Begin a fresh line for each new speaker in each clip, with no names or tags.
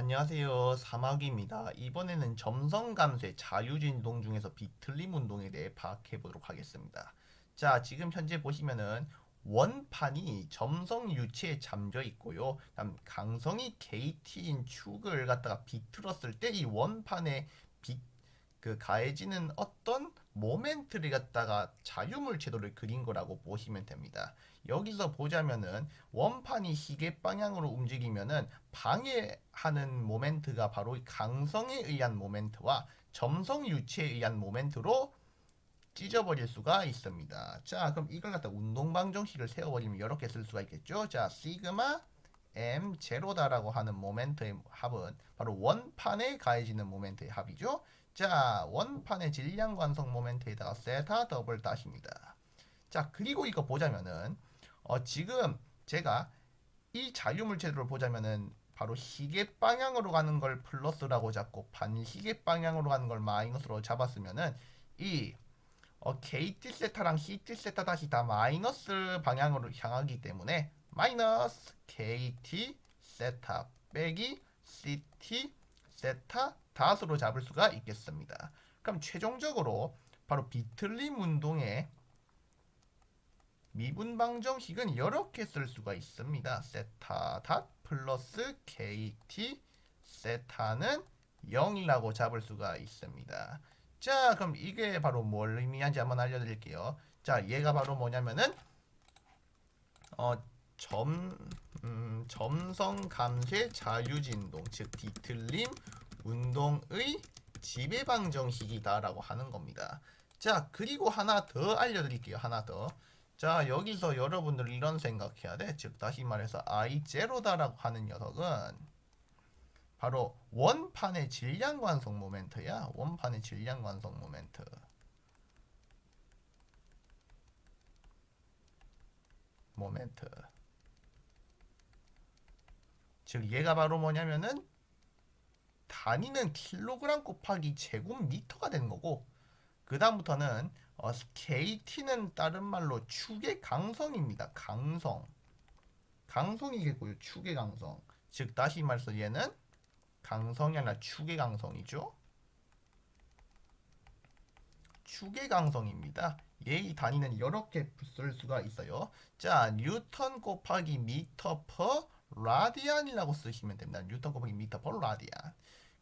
안녕하세요. 사막입니다. 이번에는 점성 감쇄 자유진동 중에서 비틀림 운동에 대해 파악해 보도록 하겠습니다. 자, 지금 현재 보시면은 원판이 점성 유체에 잠겨 있고요. 다음 강성이 KT인 축을 갖다가 비틀었을 때 이 원판에 비, 그 가해지는 어떤 모멘트를 갖다가 자유물 채도를 그린 거라고 보시면 됩니다. 여기서 보자면은 원판이 시계 방향으로 움직이면은 방해하는 모멘트가 바로 이 강성에 의한 모멘트와 점성 유체에 의한 모멘트로 찢어버릴 수가 있습니다. 자, 그럼 이걸 갖다 운동 방정식을 세워버리면 이렇게 쓸 수가 있겠죠. 자, 시그마 m 제로다라고 하는 모멘트의 합은 바로 원판에 가해지는 모멘트의 합이죠. 자, 원판의 질량 관성 모멘트에다가 세타 더블 다시입니다. 자, 그리고 이거 보자면은 어, 지금 제가 이 자유물체도를 보자면은 바로 시계 방향으로 가는 걸 플러스라고 잡고 반시계 방향으로 가는 걸 마이너스로 잡았으면은 이 어, KT 세타랑 CT 세타 다시 다 마이너스 방향으로 향하기 때문에 마이너스 KT 세타 빼기 CT 세타 다수로 잡을 수가 있겠습니다. 그럼 최종적으로 바로 비틀림 운동의 미분 방정식은 이렇게 쓸 수가 있습니다. 세타 닷 플러스 KT 세타는 0이라고 잡을 수가 있습니다. 자, 그럼 이게 바로 뭘 의미하는지 한번 알려드릴게요. 자, 얘가 바로 뭐냐면은 어, 점, 음, 점성 감쇄 자유진동, 즉 뒤틀림 운동의 지배 방정식이다라고 하는 겁니다. 자, 그리고 하나 더 알려드릴게요. 하나 더. 자, 여기서 여러분들 이런 생각해야 돼. 즉, 다시 말해서 I0다라고 하는 녀석은 바로 원판의 질량 관성 모멘트야. 원판의 질량 관성 모멘트. 모멘트. 즉 얘가 바로 뭐냐면은 단위는 킬로그램 곱하기 제곱미터가 되는 거고 그 다음부터는 어, KT는 다른 말로 축의 강성입니다. 강성. 강성이겠고요. 축의 강성. 즉 다시 말해서 얘는 강성이 아니라 축의 강성이죠. 축의 강성입니다. 얘의 단위는 이렇게 쓸 수가 있어요. 자, 뉴턴 곱하기 미터 퍼 라디안이라고 쓰시면 됩니다. 뉴턴 곱하기 미터 퍼 라디안.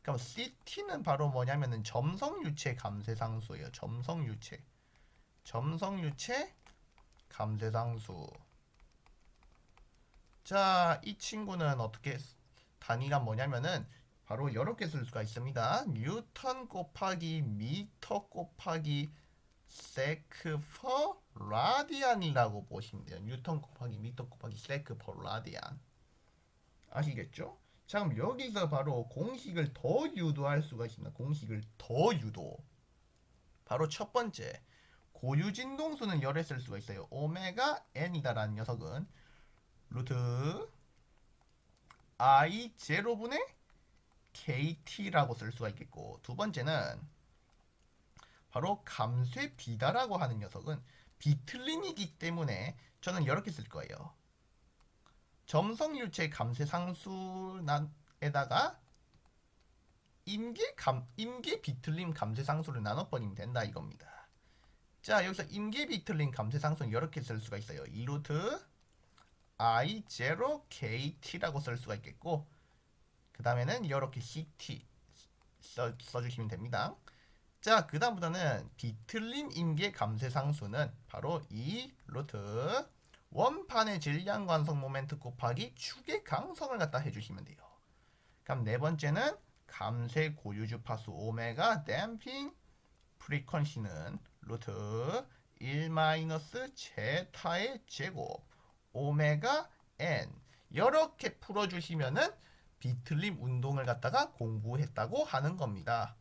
그럼 CT는 바로 뭐냐면은 점성유체 감쇄상수예요. 점성유체. 점성유체 감쇄상수. 자, 이 친구는 어떻게 단위가 뭐냐면은 바로 이렇게 쓸 수가 있습니다. 뉴턴 곱하기 미터 곱하기 세크 퍼 라디안이라고 보시면 돼요. 뉴턴 곱하기 미터 곱하기 세크 퍼 라디안. 아시겠죠? 자, 그럼 여기서 바로 공식을 더 유도할 수가 있습니다. 공식을 더 유도. 바로 첫 번째. 고유 진동수는 열에 쓸 수가 있어요. 오메가 n이다라는 녀석은 루트 i 제로분의 kt라고 쓸 수가 있겠고 두 번째는 바로 감쇄 비다라고 하는 녀석은 비틀림이기 때문에 저는 이렇게 쓸 거예요. 점성유체 감쇄 상수에다가 임계 감 임계 비틀림 감쇄 상수를 나눠 버리면 된다 이겁니다. 자 여기서 임계 비틀림 감쇄 상수는 이렇게 쓸 수가 있어요. 2루트 i0 kt라고 쓸 수가 있겠고 그 다음에는 이렇게 ct 써, 써주시면 됩니다. 자, 그 다음부터는 비틀림 임계 감쇄 상수는 바로 이 루트 원판의 질량 관성 모멘트 곱하기 축의 강성을 갖다 해주시면 돼요. 그럼 네 번째는 감쇄 고유 주파수 오메가 댐핑 프리퀀시는 루트 1 마이너스 제타의 제곱 오메가 n 이렇게 풀어주시면은 비틀림 운동을 갖다가 공부했다고 하는 겁니다.